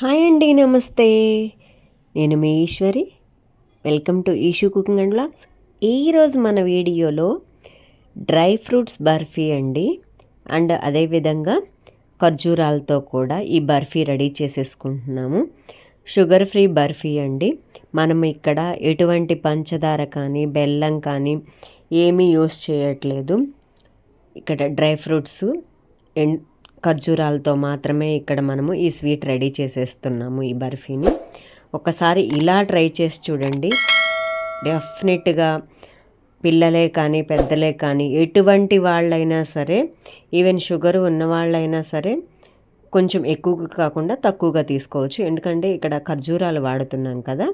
Hi అండి నమస్తే. నేను మీ Eshwari. Welcome to Eshu cooking and blogs ఈరోజు మన వీడియోలో డ్రై ఫ్రూట్స్ బర్ఫీ అండి. అండ్ అదేవిధంగా ఖర్జూరాలతో కూడా ఈ బర్ఫీ రెడీ చేసేసుకుంటున్నాము. షుగర్ ఫ్రీ బర్ఫీ అండి. మనం ఇక్కడ ఎటువంటి పంచదార కానీ బెల్లం కానీ ఏమీ యూస్ చేయట్లేదు. ఇక్కడ డ్రై ఫ్రూట్స్ ఎండ్ ఖర్జూరాలతో మాత్రమే ఇక్కడ మనము ఈ స్వీట్ రెడీ చేసేస్తున్నాము ఈ బర్ఫీని. ఒకసారి ఇలా ట్రై చేసి చూడండి. డెఫినెట్గా పిల్లలే కానీ పెద్దలే కానీ ఎటువంటి వాళ్ళైనా సరే ఈవెన్ షుగర్ ఉన్న వాళ్ళైనా సరే కొంచెం ఎక్కువగా కాకుండా తక్కువగా తీసుకోవచ్చు. ఎందుకంటే ఇక్కడ ఖర్జూరాలు వాడుతున్నాం కదా.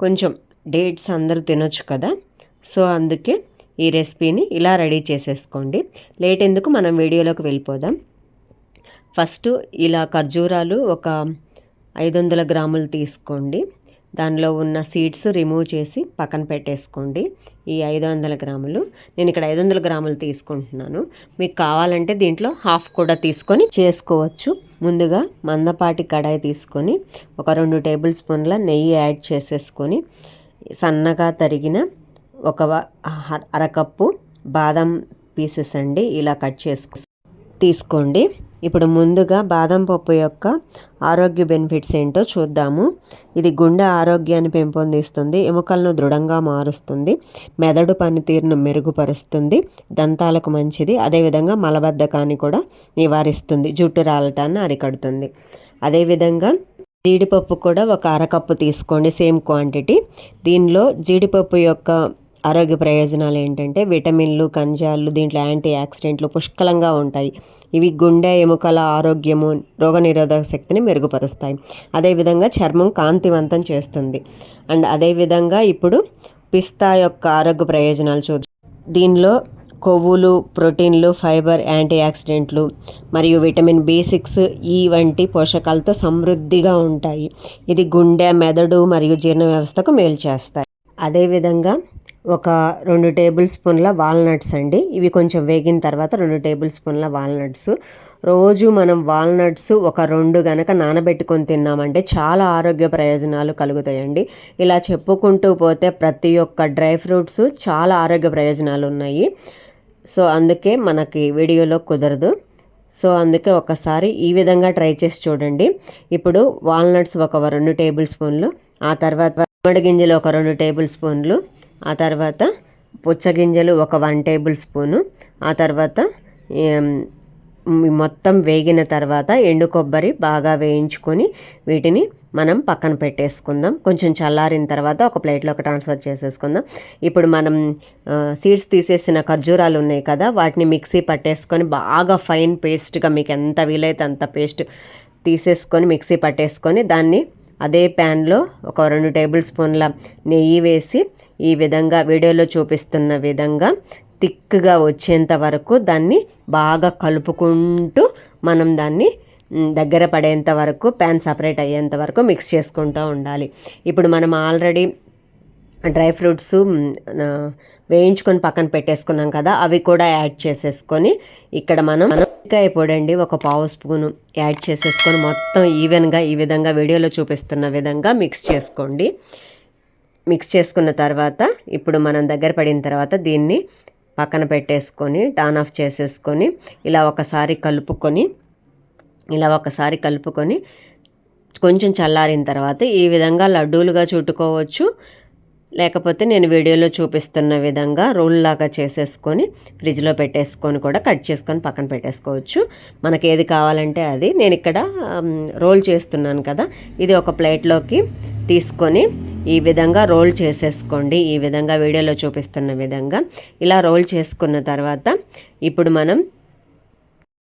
కొంచెం డేట్స్ అందరూ తినొచ్చు కదా. సో అందుకే ఈ రెసిపీని ఇలా రెడీ చేసేసుకోండి. లేట్ ఎందుకు? మనం వీడియోలోకి వెళ్ళిపోదాం. ఫస్ట్ ఇలా ఖర్జూరాలు ఒక ఐదు వందల గ్రాములు తీసుకోండి. దానిలో ఉన్న సీడ్స్ రిమూవ్ చేసి పక్కన పెట్టేసుకోండి. ఈ ఐదు వందల గ్రాములు. నేను ఇక్కడ ఐదు వందల గ్రాములు తీసుకుంటున్నాను. మీకు కావాలంటే దీంట్లో హాఫ్ కూడా తీసుకొని చేసుకోవచ్చు. ముందుగా మందపాటి కడాయి తీసుకొని ఒక రెండు టేబుల్ స్పూన్ల నెయ్యి యాడ్ చేసేసుకొని సన్నగా తరిగిన ఒక అరకప్పు బాదం పీసెస్ అండి. ఇలా కట్ చేసుకో తీసుకోండి. ఇప్పుడు ముందుగా బాదం పప్పు యొక్క ఆరోగ్య బెనిఫిట్స్ ఏంటో చూద్దాము. ఇది గుండె ఆరోగ్యాన్ని పెంపొందిస్తుంది ఎముకలను దృఢంగా మారుస్తుంది మెదడు పనితీరును మెరుగుపరుస్తుంది దంతాలకు మంచిది అదేవిధంగా మలబద్ధకాన్ని కూడా నివారిస్తుంది జుట్టు రాలటాన్ని అరికడుతుంది. అదేవిధంగా జీడిపప్పు కూడా ఒక అరకప్పు తీసుకోండి సేమ్ క్వాంటిటీ. దీనిలో జీడిపప్పు యొక్క ఆరోగ్య ప్రయోజనాలు ఏంటంటే విటమిన్లు ఖనిజాలు దీంట్లో యాంటీ యాక్సిడెంట్లు పుష్కలంగా ఉంటాయి. ఇవి గుండె ఎముకల ఆరోగ్యము రోగనిరోధక శక్తిని మెరుగుపరుస్తాయి. అదేవిధంగా చర్మం కాంతివంతం చేస్తుంది. అండ్ అదేవిధంగా ఇప్పుడు పిస్తా యొక్క ఆరోగ్య ప్రయోజనాలు చూద్దాం. దీనిలో కొవ్వులు ప్రోటీన్లు ఫైబర్ యాంటీ ఆక్సిడెంట్లు మరియు విటమిన్ బి సిక్స్ ఈ వంటి పోషకాలతో సమృద్ధిగా ఉంటాయి. ఇది గుండె మెదడు మరియు జీర్ణ వ్యవస్థకు మేలు చేస్తాయి. అదేవిధంగా ఒక రెండు టేబుల్ స్పూన్ల వాల్నట్స్ అండి. ఇవి కొంచెం వేగిన తర్వాత రెండు టేబుల్ స్పూన్ల వాల్నట్స్. రోజు మనం వాల్నట్స్ ఒక రెండు గనక నానబెట్టుకొని తిన్నామంటే చాలా ఆరోగ్య ప్రయోజనాలు కలుగుతాయండి. ఇలా చెప్పుకుంటూ పోతే ప్రతి ఒక్క డ్రై ఫ్రూట్స్ చాలా ఆరోగ్య ప్రయోజనాలు ఉన్నాయి. సో అందుకే మనకి వీడియోలో కుదరదు. సో అందుకే ఒకసారి ఈ విధంగా ట్రై చేసి చూడండి. ఇప్పుడు వాల్నట్స్ ఒక రెండు టేబుల్ స్పూన్లు ఆ తర్వాత గుమ్మడి గింజలు ఒక రెండు టేబుల్ స్పూన్లు ఆ తర్వాత పుచ్చగింజలు ఒక వన్ టేబుల్ స్పూను. ఆ తర్వాత మొత్తం వేగిన తర్వాత ఎండు కొబ్బరి బాగా వేయించుకొని వీటిని మనం పక్కన పెట్టేసుకుందాం. కొంచెం చల్లారిన తర్వాత ఒక ప్లేట్లోకి ట్రాన్స్ఫర్ చేసేసుకుందాం. ఇప్పుడు మనం సీడ్స్ తీసేసిన ఖర్జూరాలు ఉన్నాయి కదా వాటిని మిక్సీ పట్టేసుకొని బాగా ఫైన్ పేస్ట్గా మీకు ఎంత వీలైతే అంత పేస్ట్ తీసేసుకొని మిక్సీ పట్టేసుకొని దాన్ని అదే ప్యాన్లో ఒక రెండు టేబుల్ స్పూన్ల నెయ్యి వేసి ఈ విధంగా వీడియోలో చూపిస్తున్న విధంగా థిక్గా వచ్చేంత వరకు దాన్ని బాగా కలుపుకుంటూ మనం దాన్ని దగ్గర పడేంత వరకు ప్యాన్ సపరేట్ అయ్యేంత వరకు మిక్స్ చేసుకుంటూ ఉండాలి. ఇప్పుడు మనం ఆల్రెడీ డ్రై ఫ్రూట్స్ వేయించుకొని పక్కన పెట్టేసుకున్నాం కదా అవి కూడా యాడ్ చేసేసుకొని ఇక్కడ మనం మిరపకాయ పొడండి ఒక పావు స్పూను యాడ్ చేసేసుకొని మొత్తం ఈవెన్గా ఈ విధంగా వీడియోలో చూపిస్తున్న విధంగా మిక్స్ చేసుకోండి. మిక్స్ చేసుకున్న తర్వాత ఇప్పుడు మనం దగ్గర పడిన తర్వాత దీన్ని పక్కన పెట్టేసుకొని టాన్ ఆఫ్ చేసేసుకొని ఇలా ఒకసారి కలుపుకొని ఇలా ఒకసారి కలుపుకొని కొంచెం చల్లారిన తర్వాత ఈ విధంగా లడ్డూలుగా చుట్టుకోవచ్చు. లేకపోతే నేను వీడియోలో చూపిస్తున్న విధంగా రోల్ లాగా చేసేసుకొని ఫ్రిడ్జ్లో పెట్టేసుకొని కూడా కట్ చేసుకొని పక్కన పెట్టేసుకోవచ్చు. మనకి ఏది కావాలంటే అది. నేను ఇక్కడ రోల్ చేస్తున్నాను కదా. ఇది ఒక ప్లేట్లోకి తీసుకొని ఈ విధంగా రోల్ చేసేసుకోండి. ఈ విధంగా వీడియోలో చూపిస్తున్న విధంగా ఇలా రోల్ చేసుకున్న తర్వాత ఇప్పుడు మనం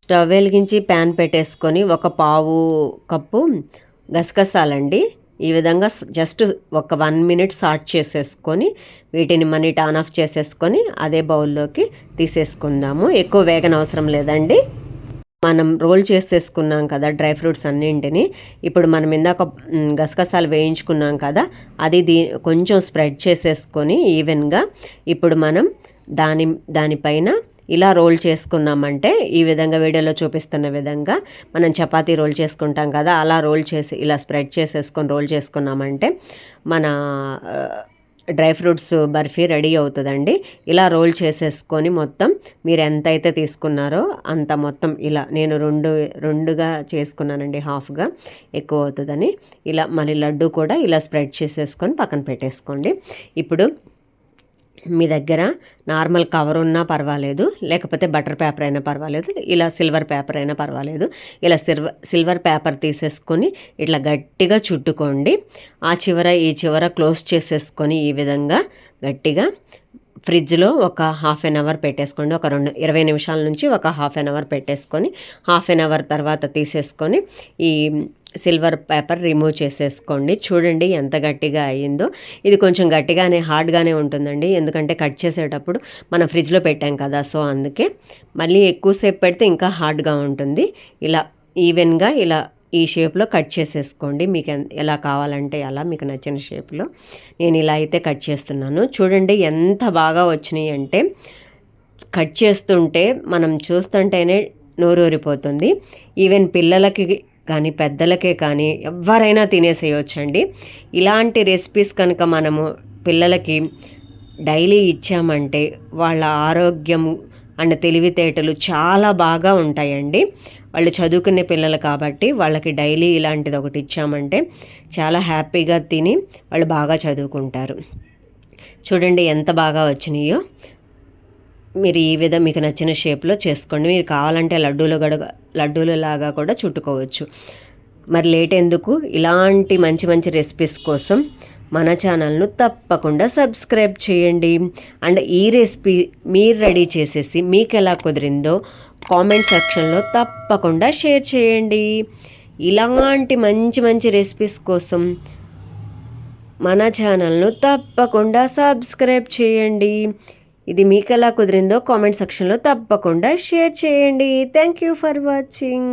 స్టవ్ వెలిగించి ప్యాన్ పెట్టేసుకొని ఒక పావు కప్పు గసగసాలండి. ఈ విధంగా జస్ట్ ఒక వన్ మినిట్ సార్ట్ చేసేసుకొని వీటిని మనీ టాన్ ఆఫ్ చేసేసుకొని అదే బౌల్లోకి తీసేసుకుందాము. ఎక్కువ వేగన అవసరం లేదండి. మనం రోల్ చేసేసుకున్నాం కదా డ్రై ఫ్రూట్స్ అన్నింటిని. ఇప్పుడు మనం ఇందాక గసగసాలు వేయించుకున్నాం కదా అది దీ కొంచెం స్ప్రెడ్ చేసేసుకొని ఈవెన్గా ఇప్పుడు మనం దాని దానిపైన ఇలా రోల్ చేసుకున్నామంటే ఈ విధంగా వీడియోలో చూపిస్తున్న విధంగా మనం చపాతీ రోల్ చేసుకుంటాం కదా అలా రోల్ చేసి ఇలా స్ప్రెడ్ చేసేసుకొని రోల్ చేసుకున్నామంటే మన డ్రై ఫ్రూట్స్ బర్ఫీ రెడీ అవుతుందండి. ఇలా రోల్ చేసేసుకొని మొత్తం మీరు ఎంత అయితే తీసుకున్నారో అంత మొత్తం ఇలా నేను రెండు రెండుగా చేసుకున్నానండి హాఫ్గా ఎక్కువ అవుతుందని. ఇలా మళ్ళీ లడ్డు కూడా ఇలా స్ప్రెడ్ చేసేసుకొని పక్కన పెట్టేసుకోండి. ఇప్పుడు మీ దగ్గర నార్మల్ కవర్ ఉన్నా పర్వాలేదు లేకపోతే బటర్ పేపర్ అయినా పర్వాలేదు ఇలా సిల్వర్ పేపర్ అయినా పర్వాలేదు. ఇలా సిల్వర్ సిల్వర్ పేపర్ తీసేసుకొని ఇట్లా గట్టిగా చుట్టుకోండి. ఆ చివర ఈ చివర క్లోజ్ చేసేసుకొని ఈ విధంగా గట్టిగా ఫ్రిడ్జ్లో ఒక హాఫ్ అన్ అవర్ పెట్టేసుకోండి. ఒక రెండు ఇరవై నిమిషాల నుంచి ఒక హాఫ్ అన్ అవర్ పెట్టేసుకొని హాఫ్ అన్ అవర్ తర్వాత తీసేసుకొని ఈ సిల్వర్ పేపర్ రిమూవ్ చేసేసుకోండి. చూడండి ఎంత గట్టిగా అయ్యిందో. ఇది కొంచెం గట్టిగానే హార్డ్గానే ఉంటుందండి. ఎందుకంటే కట్ చేసేటప్పుడు మనం ఫ్రిడ్జ్లో పెట్టాం కదా సో అందుకే. మళ్ళీ ఎక్కువసేపు పెడితే ఇంకా హార్డ్గా ఉంటుంది. ఇలా ఈవెన్గా ఇలా ఈ షేప్లో కట్ చేసేసుకోండి. మీకు ఎలా కావాలంటే అలా మీకు నచ్చిన షేప్లో నేను ఇలా అయితే కట్ చేస్తున్నాను. చూడండి ఎంత బాగా వచ్చినాయి అంటే కట్ చేస్తుంటే మనం చూస్తుంటేనే నోరూరిపోతుంది. ఈవెన్ పిల్లలకి కానీ పెద్దలకే కానీ ఎవరైనా తినేసేయొచ్చండి. ఇలాంటి రెసిపీస్ కనుక మనము పిల్లలకి డైలీ ఇచ్చామంటే వాళ్ళ ఆరోగ్యం అండ్ తెలివితేటలు చాలా బాగా ఉంటాయండి. వాళ్ళు చదువుకునే పిల్లలు కాబట్టి వాళ్ళకి డైలీ ఇలాంటిది ఒకటి ఇచ్చామంటే చాలా హ్యాపీగా తిని వాళ్ళు బాగా చదువుకుంటారు. చూడండి ఎంత బాగా వచ్చినాయో. మీరు ఈ విధంగా మీకు నచ్చిన షేప్లో చేసుకోండి. మీరు కావాలంటే లడ్డూలు గడ లడ్డూలు లాగా కూడా చుట్టుకోవచ్చు. మరి లేట్ ఎందుకు? ఇలాంటి మంచి మంచి రెసిపీస్ కోసం మన ఛానల్ను తప్పకుండా సబ్స్క్రైబ్ చేయండి. అండ్ ఈ రెసిపీ మీరు రెడీ చేసేసి మీకు ఎలా కుదిరిందో కామెంట్ సెక్షన్లో తప్పకుండా షేర్ చేయండి. ఇలాంటి మంచి మంచి రెసిపీస్ కోసం మన ఛానల్ను తప్పకుండా సబ్స్క్రైబ్ చేయండి. ఇది మీకు ఎలా కుదిరిందో కామెంట్ సెక్షన్లో తప్పకుండా షేర్ చేయండి. Thank you for watching.